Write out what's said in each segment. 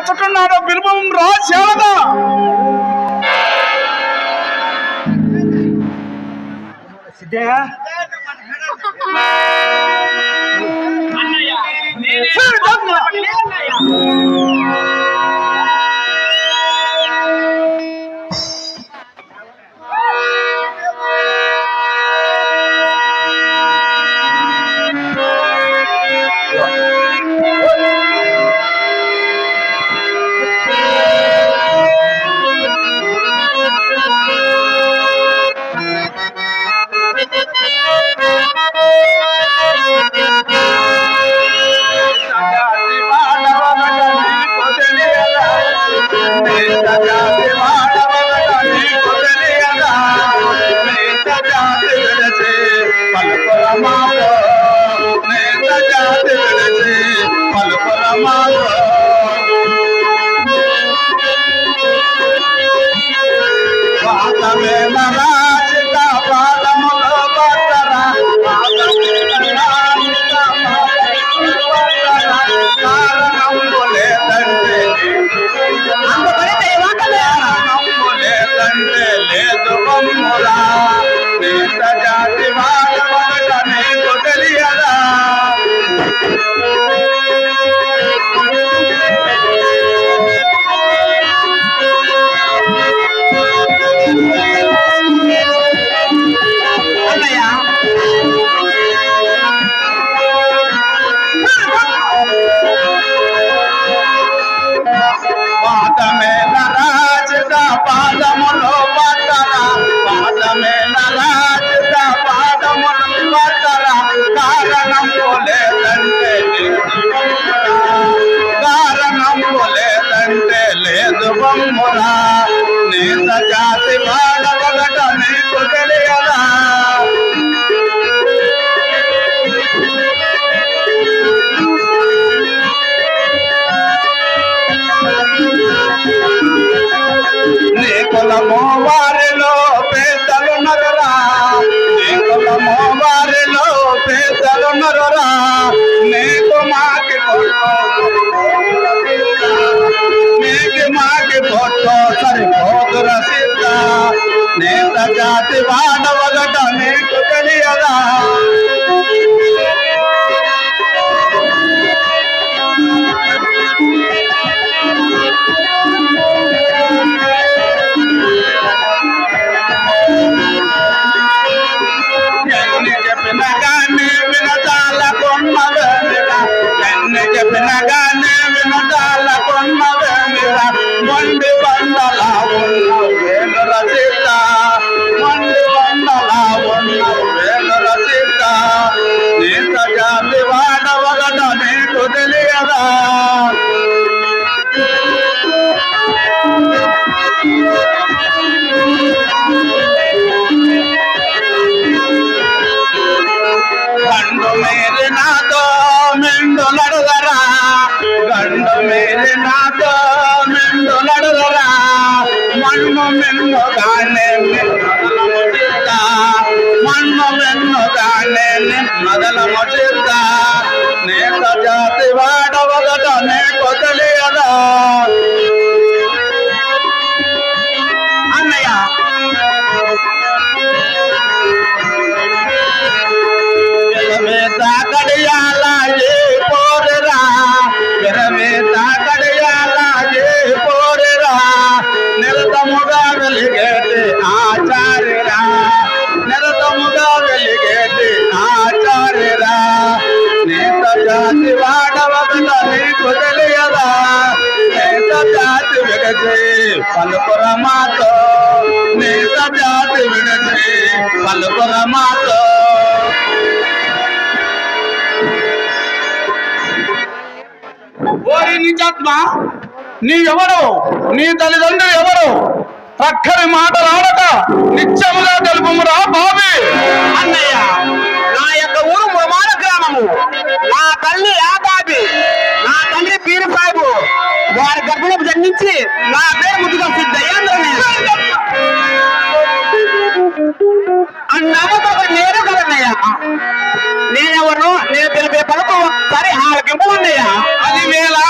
ఎత్తుకున్నాడో బిల్వం రాజు ఎవదా సిద్ధయ్య అన్నయ్య గండు మేరి నాతో మెండు నడుగరా గండు మేరి నాతో మెండు నడుగరా మన్ను మెన్ను గానే మన్ను మెన్ను గానే నిన్నదల ముడిద్దా నేత జాతి వాడు నిజాత్మ నీ ఎవరు నీ తల్లిదండ్రులు ఎవరు? ప్రక్కని మాటలాడక నిత్యముగా తెలుపుమురా బాబీ. అన్నయ్య నా యొక్క ఊరు మురమాన గ్రామము. నా తల్లి యాదాబి నా తండ్రి పీరు సాహిబు వారి గర్భంలో జన్మించి నా పేరు ముద్దుగా సిద్ధయ్యేంద్రని. అన్నమ్మతో నేను కదన్నయ్య నేనెవరు నేను తెలిపే పలుకు సరే ఆలకింపు అన్నయ్య అది వేలాగులో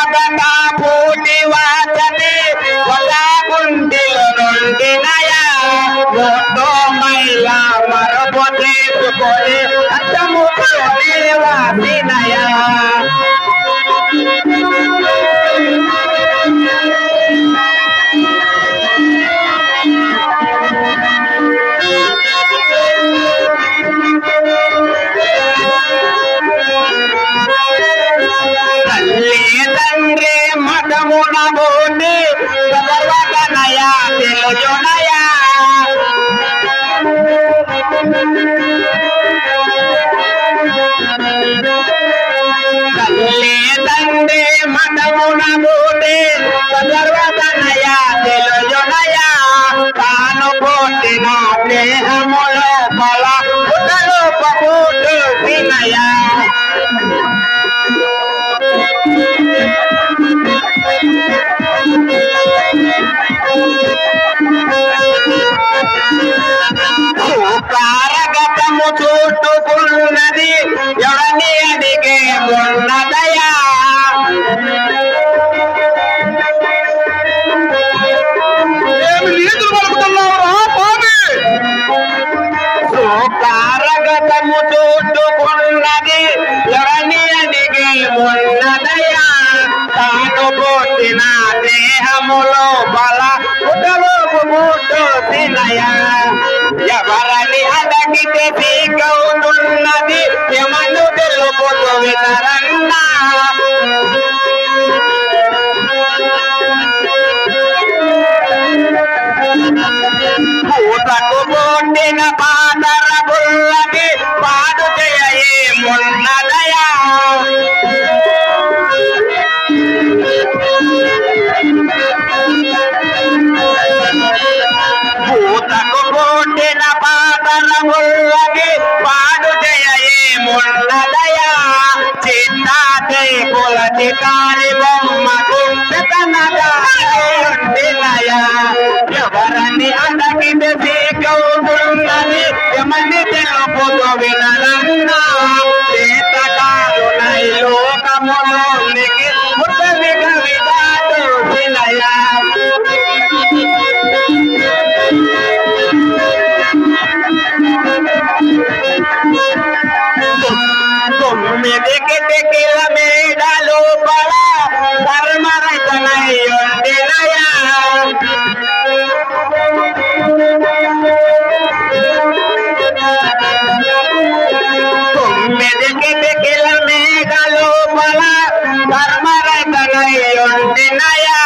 మదన పూటి వాసని ఒక గుండిలో నుండి నయా నోటో మైలా మరపు తీసుకొని అత్తముఖ నిర్వాసినయా कदमों ना मोने बदलवा का नया दिल जो नया कल्ले दंडे मदमों ना मोने बदलवा का नया दिल जो नया कानो बोटे नाते हम लोग बला उतलो पपूटे भी नया కారగతము చూట్టుకున్నది ఎవరిని అడిగే ఉన్నదా? పుట్టిన పాదర పాడు చేయే పూతకు పుట్టిన పాదర పాడు సీకవుతున్నది ఎమని తెలుపుతూ వినరన్నా చేతకారునై లోకములోనికి ముట్టవిగ విధాటు వినయా తొమ్మిది కిటికీల మీద లోపల ధర్మరచనై ఉండినయా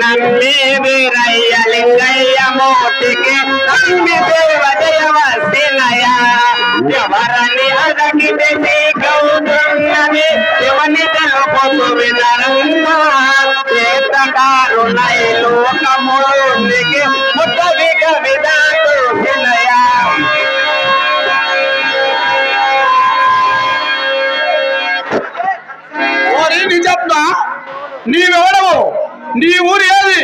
నమ్మి వీరయ్య లింగయ్య మోటికి నమ్మి దేవదయ వసినయా ఎవరని అడగితే గౌతున్నది ఎవని తెలుపుతూ వినరమ్మా చేతకారునై లోకమునికి ముట్టవిక విధాతు వినయా ఓరి నిజప్ప నీవెవడవు? నీ ఊరు ఏది?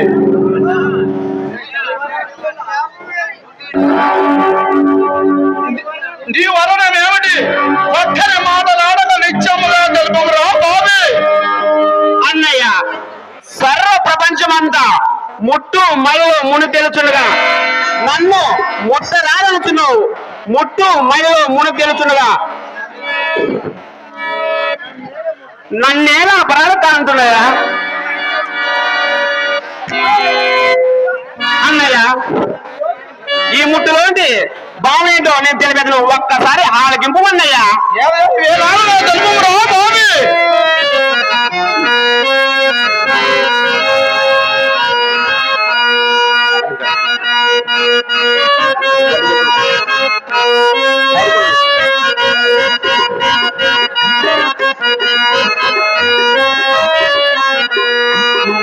నీ వరణం ఏమిటి? ఒక్కరి మాటలాడక నిత్యముగా తెలుపురా బాబీ. అన్నయ్య సర్వ ప్రపంచమంతా ముట్టు మైలో మును తెలుచునుగా నన్ను ముట్టరాదనుచున్నావు. ముట్టు మైలో మును తెలుచునుగా నన్నేలా ప్రారంభిస్తున్నాయా అన్నయ్య ఈ ముట్టులోంటి బావేంటో నేను తెలిపేది ఒక్కసారి ఆలకింపు అన్నయ్యా.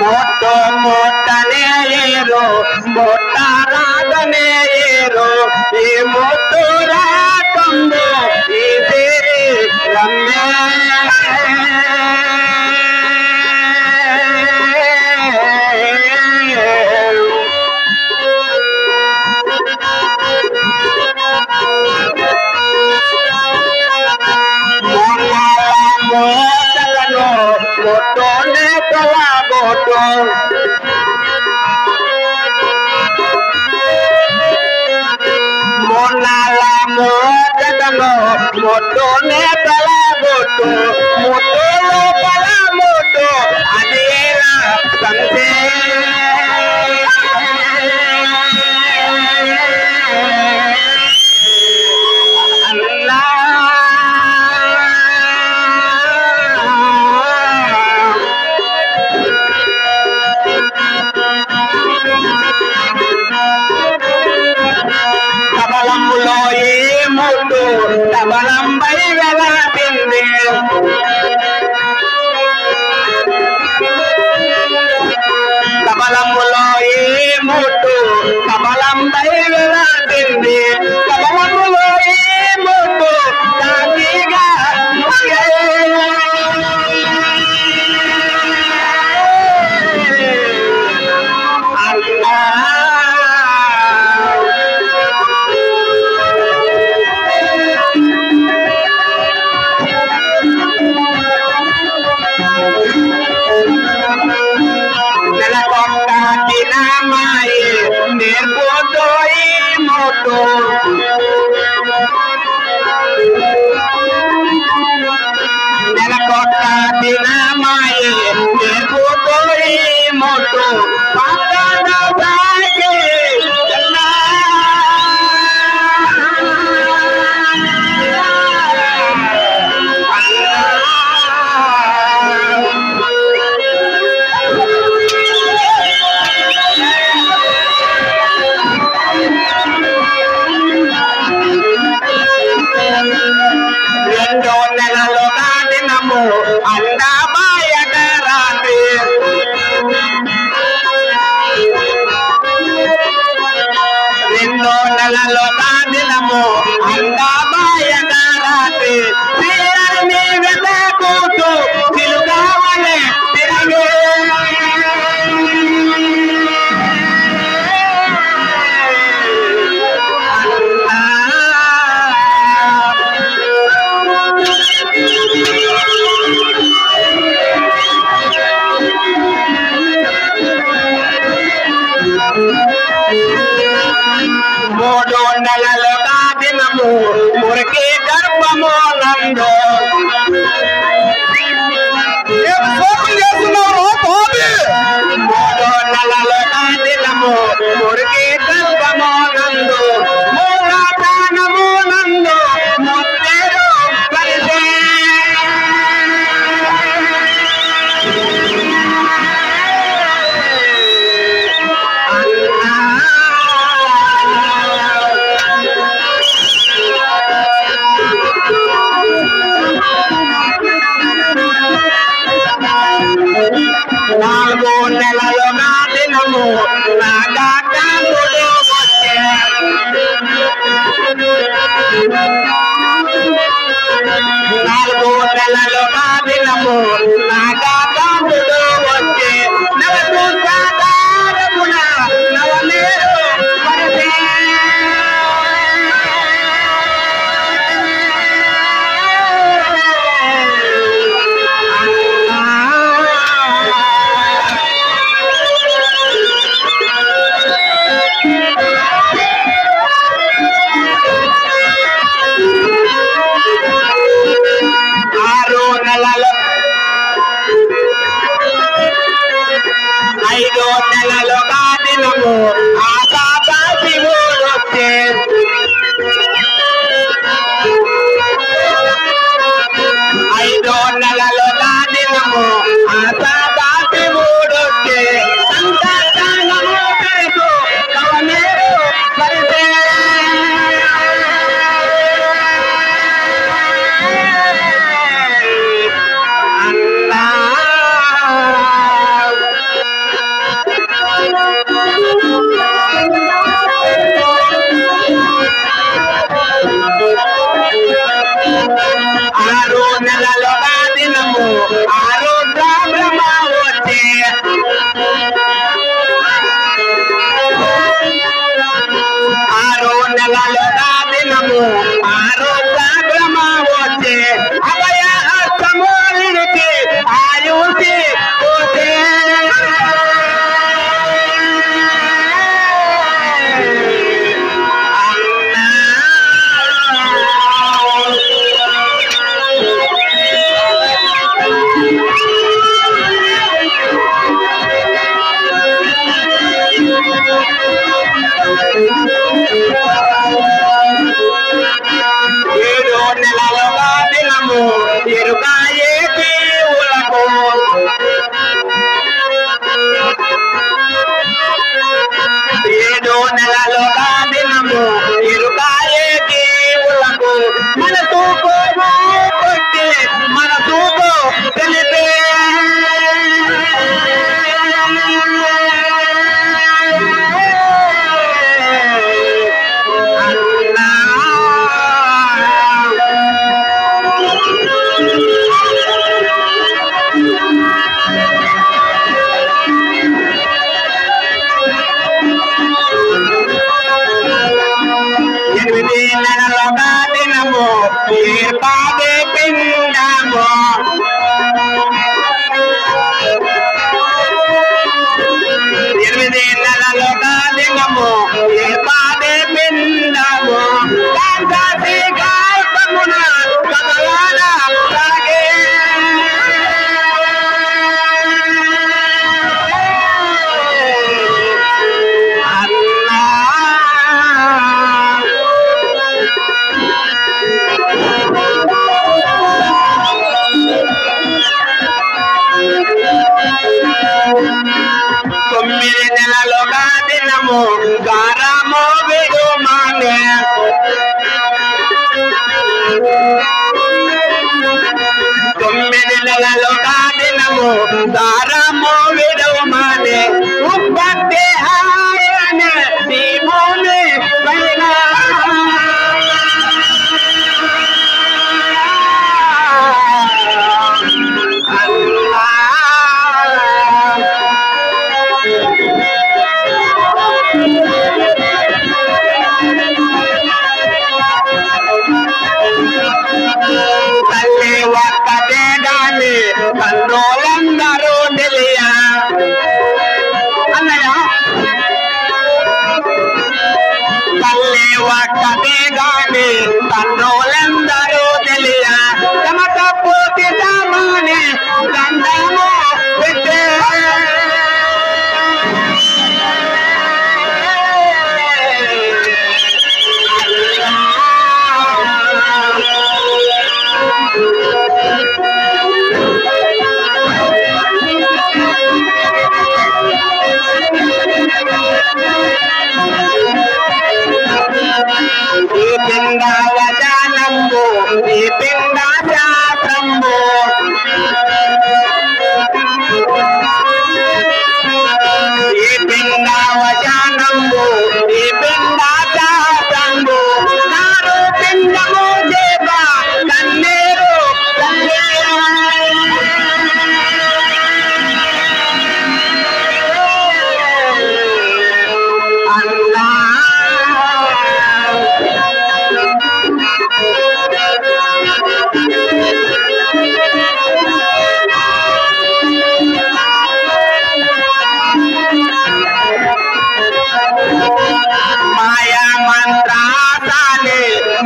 ಮೊಟ್ಟ ಮೊಟ್ಟನೆ ಏರು ಮೊಟ್ಟ ರಾಗನೆ ಏರು ಈ ಮುತ್ತುರ ತಂದು ಈ ಸೇರಿ ರಮ್ಯ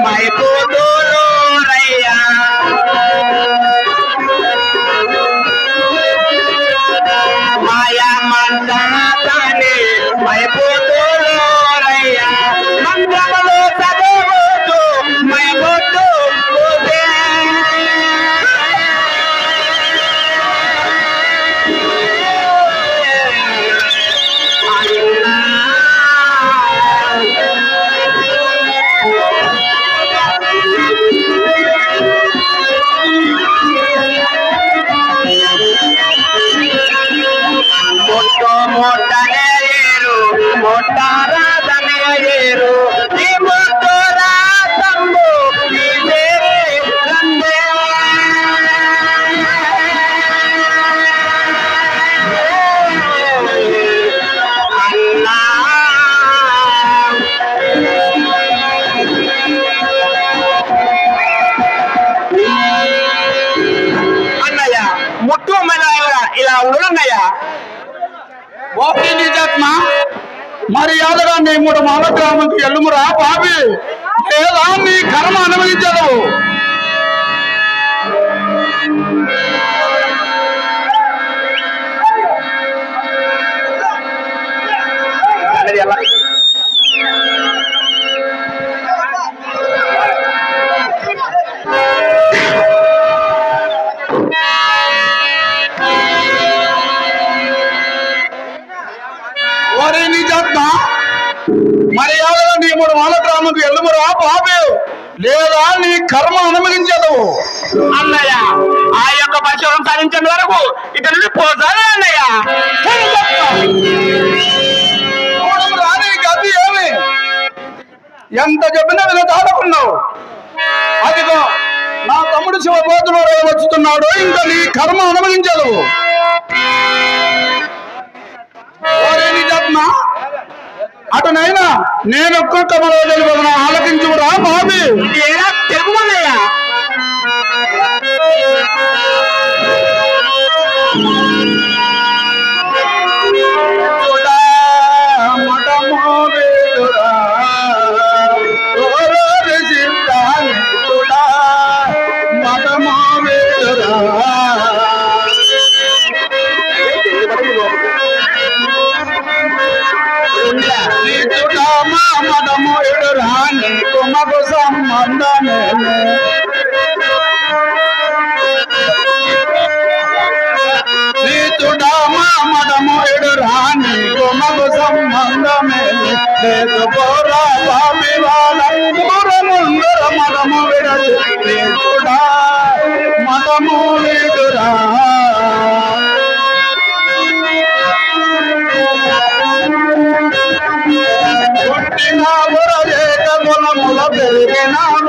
mai kodoro raya maya mandana tane mai kodoro raya ఇలా ఉండనయ్య ఓకే నిజాత్మ మర్యాదగా నీ మూడు మాల గ్రామంకి ఎల్లుమురా బాబీ లేదా నీ కర్మ అనుమతించదు ఓరే నిజాత్మ మర్యాదగా నీ మూడు మాల గ్రామంకి ఎల్లుమురా బాబి లేదా నీ కర్మ అనుభవించదు అన్నయ్య ఆ యొక్క పరిశోధన సాధించిన వరకు నుండి పోతాను అన్నయ్య. నీ గతి ఏమి? ఎంత చెప్పినా విన దాటుకున్నావు. అదిగో నా తమ్ముడు శివబోతులు వచ్చుతున్నాడు ఇంకా నీ కర్మ అనుభవించదు అటు నైనా నేను ఒక్కొక్క మరో తెలియదు ఆలకించురా బాబీ? ఇది தெரியனா ஒரு